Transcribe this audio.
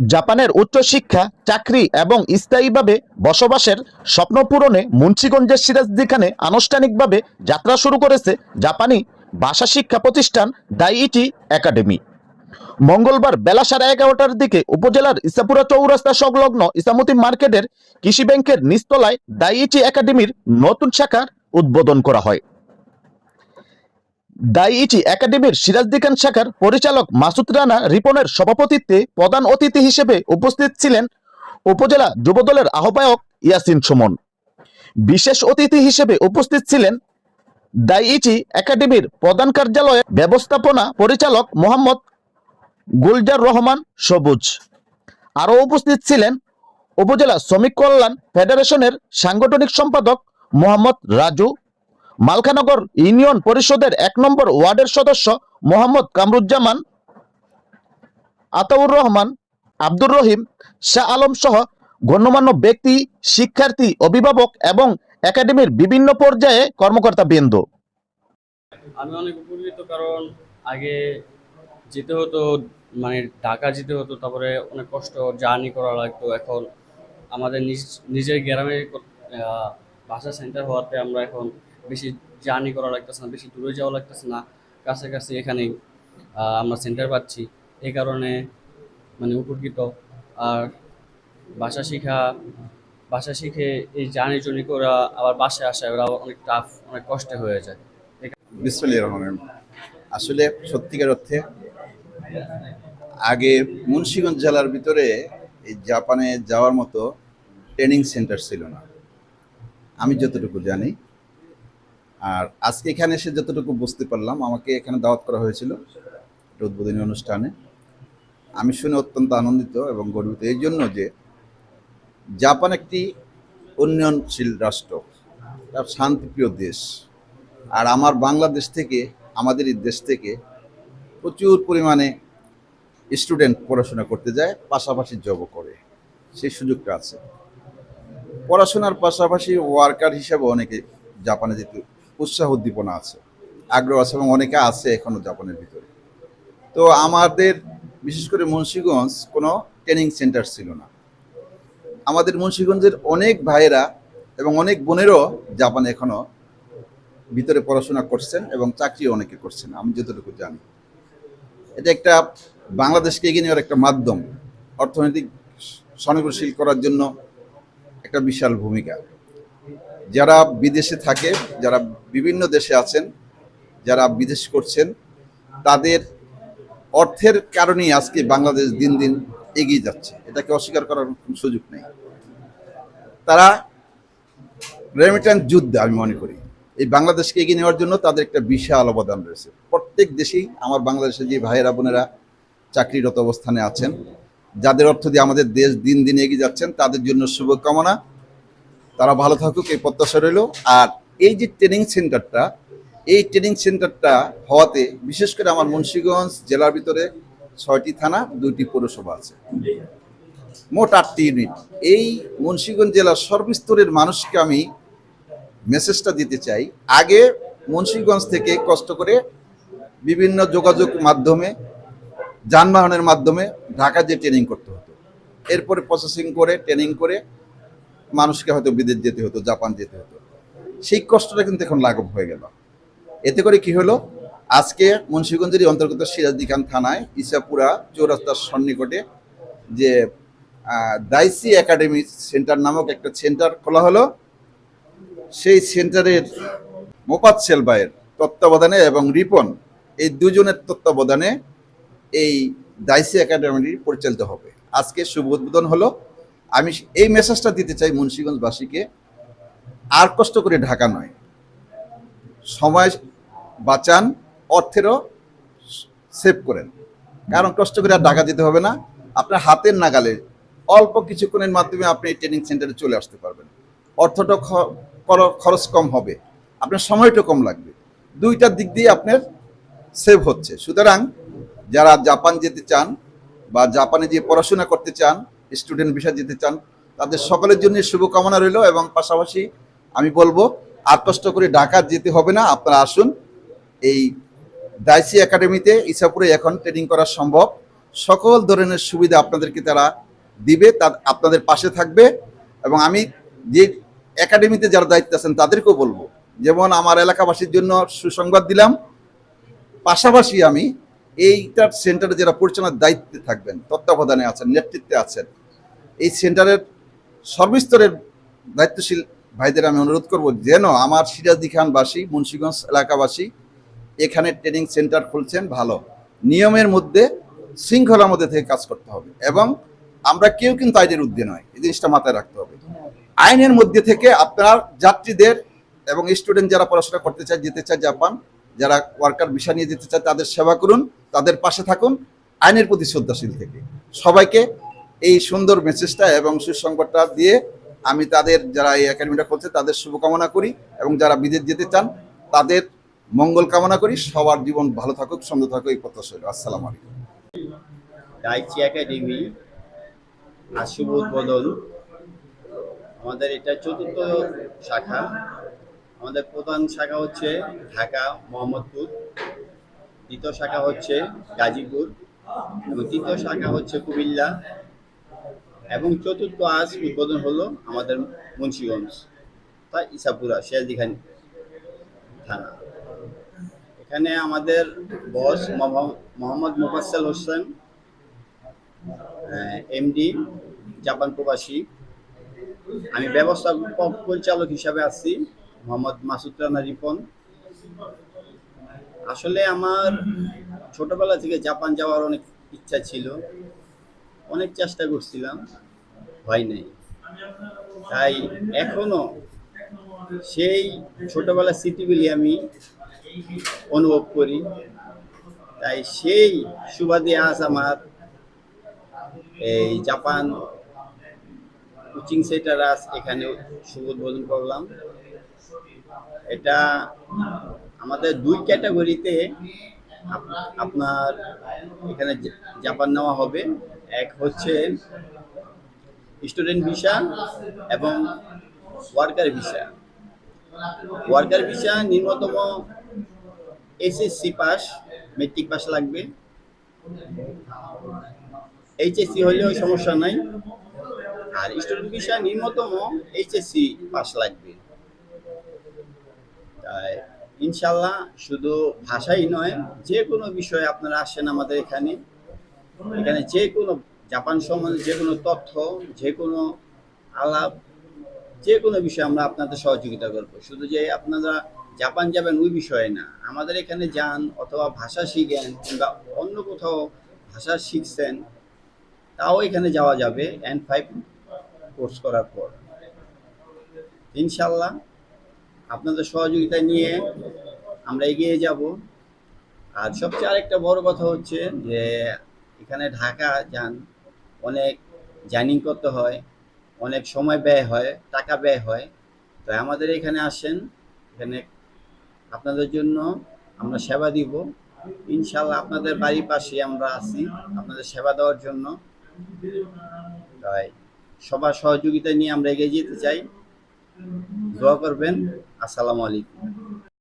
জাপানের উচ্চশিক্ষা, চাকরি এবং স্থায়ীভাবে বসবাসের স্বপ্ন পূরণে মুন্সিগঞ্জের সিরাজদি খানে আনুষ্ঠানিকভাবে যাত্রা শুরু করেছে জাপানি ভাষা শিক্ষা প্রতিষ্ঠান দাইইটি একাডেমি। মঙ্গলবার বেলা সাড়ে এগারোটার দিকে উপজেলার ইসাপুরা চৌরাস্তা সংলগ্ন ইসামতি মার্কেটের কৃষি ব্যাংকের নিচতলায় দাইইটি একাডেমির নতুন শাখার উদ্বোধন করা হয়। দাইইটি একাডেমির সিরাজদি খান শাখার পরিচালক মাসুদ রানা রিপনের সভাপতিত্বে প্রধান অতিথি হিসেবে উপস্থিত ছিলেন উপজেলা যুবদলের আহ্বায়ক ইয়াসিন সুমন। বিশেষ অতিথি হিসেবে উপস্থিত ছিলেন দাইইটি একাডেমির প্রধান কার্যালয়ের ব্যবস্থাপনা পরিচালক মোহাম্মদ গুলজার রহমান সবুজ। আরও উপস্থিত ছিলেন উপজেলা শ্রমিক কল্যাণ ফেডারেশনের সাংগঠনিক সম্পাদক মোহাম্মদ রাজু মালখানগর ইউনিয়ন পরিষদের এক নম্বর ওয়ার্ডের সদস্য মোহাম্মদ কামরুজ্জামান, আতাউর রহমান, আব্দুর রহিম, শাহ আলম সহ গণ্যমান্য ব্যক্তি, শিক্ষার্থী, অভিভাবক এবং একাডেমির বিভিন্ন পর্যায়ে কর্মকর্তা বৃন্দ আমি অনেক উপকৃত কারণ আগে যেতে হতো মানে ঢাকা যেতে হতো, তারপরে অনেক কষ্ট, জার্নি করা লাগতো। এখন আমাদের নিজ, নিজের গ্রামে ভাষা সেন্টার হওয়াতে আমরা এখন বেশি জার্নি করা লাগতেছে না বেশি দূরে যাওয়া লাগতেছে না। কাছাকাছি এখানেই আহ, আমরা সেন্টার পাচ্ছি। এই কারণে মানে উপকৃত। আর ভাষা শিখা ভাষা শিখে এই জার্নি জর্নি করা আবার বাসায় আসা ওরা অনেক টাফ অনেক কষ্টে হয়ে যায়। আসলে সত্যিকার অর্থে আগে মুন্সিগঞ্জ জেলার ভিতরে এই জাপানে যাওয়ার মতো ট্রেনিং সেন্টার ছিল না। আমি যতটুকু জানি আর আজকে এখানে এসে যতটুকু বুঝতে পারলাম, আমাকে এখানে দাওয়াত করা হয়েছিল উদ্বোধনী অনুষ্ঠানে। আমি শুনে অত্যন্ত আনন্দিত এবং গর্বিত। এই জন্য যে জাপান একটি উন্নয়নশীল রাষ্ট্র একটা শান্তিপ্রিয় দেশ। আর আমার বাংলাদেশ থেকে, আমাদের এই দেশ থেকে প্রচুর পরিমাণে স্টুডেন্ট পড়াশোনা করতে যায়, পাশাপাশি জবও করে। সেই সুযোগটা আছে। পড়াশোনার পাশাপাশি ওয়ার্কার হিসেবে অনেকে জাপানে যেতে উৎসাহ উদ্দীপনা আছে, আগ্রহ আছে এবং অনেকে আছে এখনও জাপানের ভিতরে। তো আমাদের, বিশেষ করে মুন্সিগঞ্জ, কোনো ট্রেনিং সেন্টার ছিল না। আমাদের মুন্সিগঞ্জের অনেক ভাইয়েরা এবং অনেক বোনেরও জাপানে এখনও ভিতরে পড়াশোনা করছেন এবং চাকরিও অনেকে করছেন, আমি যতটুকু জানি। এটা একটা বাংলাদেশকে এগিয়ে নেওয়ার একটা মাধ্যম, অর্থনৈতিক স্বনির্ভরশীল করার জন্য একটা বিশাল ভূমিকা। যারা বিদেশে থাকে, যারা বিভিন্ন দেশে আছেন, যারা বিদেশ করছেন, তাদের অর্থের কারণেই আজকে বাংলাদেশ দিন দিন এগিয়ে যাচ্ছে। এটাকে অস্বীকার করার কোনো সুযোগ নেই। তারা রেমিটেন্স যুদ্ধ, আমি মনে করি, এই বাংলাদেশকে এগিয়ে নেওয়ার জন্য তাদের একটা বিশাল অবদান রয়েছে। প্রত্যেক দেশেই আমার বাংলাদেশে যে ভাইয়েরা, বোনেরা চাকরিরত অবস্থানে আছেন, যাদের অর্থ দিয়ে আমাদের দেশ দিন দিন এগিয়ে যাচ্ছেন, তাদের জন্য শুভকামনা। তারা ভালো থাকুক, এই প্রত্যাশা রইল। আর এই যে ট্রেনিং সেন্টারটা এই ট্রেনিং সেন্টারটা হওয়াতে বিশেষ করে আমার মুন্সিগঞ্জ জেলার ভিতরে ছয়টি থানা, দুইটি পৌরসভা আছে। মোট আটটি ইউনিট এই মুন্সিগঞ্জ জেলার সর্বস্তরের মানুষকে আমি মেসেজটা দিতে চাই। আগে মুন্সীগঞ্জ থেকে কষ্ট করে বিভিন্ন যোগাযোগ মাধ্যমে, যানবাহনের মাধ্যমে ঢাকা যে ট্রেনিং করতে হতো। এরপরে প্রসেসিং করে ট্রেনিং করে মানুষকে হয়তো বিদেশ যেতে হতো, জাপান যেতে হতো। সেই কষ্টটা কিন্তু এখন লাঘব হয়ে গেল। এতে করে কি হলো? আজকে মুন্সিগঞ্জেরই অন্তর্গত সিরাজদি খান থানায় ইসাপুরা চৌরাস্তার সন্নিকটে যে দাইসি একাডেমি সেন্টার নামক একটা সেন্টার খোলা হলো। সেই সেন্টারের মোপাত সেলবাইয়ের তত্ত্বাবধানে এবং রিপন, এই দুজনের তত্ত্বাবধানে এই দাইসি একাডেমি পরিচালিত হবে। আজকে শুভ উদ্বোধন হলো। আমি এই মেসেজটা দিতে চাই মুন্সিগঞ্জবাসীকে, আর কষ্ট করে ঢাকা নয়। সময় বাঁচান, অর্থেরও সেভ করেন। কারণ কষ্ট করে আর ঢাকা যেতে হবে না। আপনার হাতের নাগালে অল্প কিছুক্ষণের মাধ্যমে আপনি এই ট্রেনিং সেন্টারে চলে আসতে পারবেন। অর্থটা খরচ কম হবে। আপনার সময়টা কম লাগবে। দুইটার দিক দিয়ে আপনার সেভ হচ্ছে। সুতরাং যারা জাপান যেতে চান বা জাপানে যে পড়াশোনা করতে চান স্টুডেন্ট ভিসা যেতে চান, তাদের সকলের জন্য শুভকামনা রইল এবং পাশাপাশি আমি বলব, আর কষ্ট করে ঢাকা যেতে হবে না, আপনারা আসুন। এই দাইসি একাডেমিতে ইসাপুরে এখন ট্রেনিং করা সম্ভব। সকল ধরনের সুবিধা আপনাদেরকে তারা দিবে তা আপনাদের পাশে থাকবে এবং আমি যে একাডেমিতে যারা দায়িত্ব আছেন তাদেরকেও বলব, যেমন আমার এলাকাবাসীর জন্য সুসংবাদ দিলাম। পাশাপাশি আমি এইটার সেন্টারে যারা পরিচালনার দায়িত্বে থাকবেন, তত্ত্বাবধানে আছেন, নেতৃত্বে আছেন। এই সেন্টারের সর্বস্তরের দায়িত্বশীল ভাইদের আমি অনুরোধ করব যেন আমার সিরাজদি খানবাসী, মুন্সিগঞ্জ এলাকাবাসী এখানে ট্রেনিং সেন্টার খুলছেন ভালো। নিয়মের মধ্যে, শৃঙ্খলার মধ্যে থেকে কাজ করতে হবে এবং আমরা কেউ কিন্তু আইনের উদ্দে নয়, এই জিনিসটা মাথায় রাখতে হবে। আইনের মধ্যে থেকে আপনার যাত্রীদের এবং স্টুডেন্ট যারা পড়াশোনা করতে চায়, যেতে চায় জাপান, যারা ওয়ার্কার বিষয় নিয়ে যেতে চায়, তাদের সেবা করুন, তাদের পাশে থাকুন, আইনের প্রতি শ্রদ্ধাশীল থেকে। সবাইকে এই সুন্দর মেসেজটা এবং সুসংবাদটা দিয়ে আমি তাদের যারা এই একাডেমিটা করছে তাদের শুভকামনা করি এবং যারা বিদেশ যেতে চান, তাদের মঙ্গল কামনা করি। সবার জীবন ভালো থাকুক, সুন্দর থাকুক, এই প্রত্যাশা রইল। আসসালামু আলাইকুম। ডাইচি একাডেমি আজ শুভ উদ্বোধন। আমাদের এটা চতুর্থ শাখা। আমাদের প্রধান শাখা হচ্ছে ঢাকা, মোহাম্মদপুর। দ্বিতীয় শাখা হচ্ছে গাজীপুর এবং তৃতীয় শাখা হচ্ছে কুমিল্লা। এবং চতুর্থ আজ উদ্বোধন হলো আমাদের মুন্সিগঞ্জ তা ইসাপুরা শেয়ারদিখান থানা। এখানে আমাদের boss Mohammad Mufassal Hossain MD Japan প্রবাসী। আমি ব্যবস্থাপক পরিচালক হিসাবে আছি, মোহাম্মদ মাসুদ রানা রিপন। আসলে আমার ছোটবেলা থেকে জাপান যাওয়ার অনেক ইচ্ছা ছিল। অনেক চেষ্টা করছিলাম, হয় নাই। তাই এখনও সেই ছোটবেলার স্মৃতিগুলি আমি অনুভব করি। তাই সেই সুবাদে আজ আমার এই জাপান কোচিং সেন্টার আজ এখানে শুভ উদ্বোধন করলাম। এটা আমাদের দুই ক্যাটাগরিতে আপনার এখানে জাপান নেওয়া হবে। এক হচ্ছে স্টুডেন্ট ভিসা এবং ওয়ার্কার ভিসা ওয়ার্কার ভিসা নিম্নতম এসএসসি পাস মেট্রিক পাস লাগবে। এইচএসসি হলেও সমস্যা নাই। আর স্টুডেন্ট ভিসা নিম্নতম এইচএসসি পাস লাগবে। তাই ইনশাল্লাহ শুধু ভাষাই নয়, যে কোনো বিষয়ে আপনারা আসেন আমাদের এখানে। এখানে যে কোনো জাপান সম্বন্ধে যে কোনো তথ্য, যে কোনো আলাপ, যে কোনো বিষয়ে আমরা আপনাদের সহযোগিতা করব। শুধু যে আপনারা জাপান যাবেন ওই বিষয়ে না, আমাদের এখানে যান অথবা ভাষা শিখেন কিংবা অন্য কোথাও ভাষা শিখছেন, তাও এখানে যাওয়া যাবে এন ফাইভ কোর্স করার পর। ইনশাল্লাহ আপনাদের সহযোগিতা নিয়ে আমরা এগিয়ে যাব। আর সবচেয়ে আরেকটা বড় কথা হচ্ছে যে, এখানে ঢাকা যান, অনেক জার্নিং করতে হয়, অনেক সময় ব্যয় হয়, টাকা ব্যয় হয়। তো আমাদের এখানে আসেন, এখানে আপনাদের জন্য আমরা সেবা দিব। ইনশাল্লাহ আপনাদের বাড়ির পাশে আমরা আছি, আপনাদের সেবা দেওয়ার জন্য। তাই সবার সহযোগিতা নিয়ে আমরা এগিয়ে যেতে চাই। দোয়া করবেন। আসসালামু আলাইকুম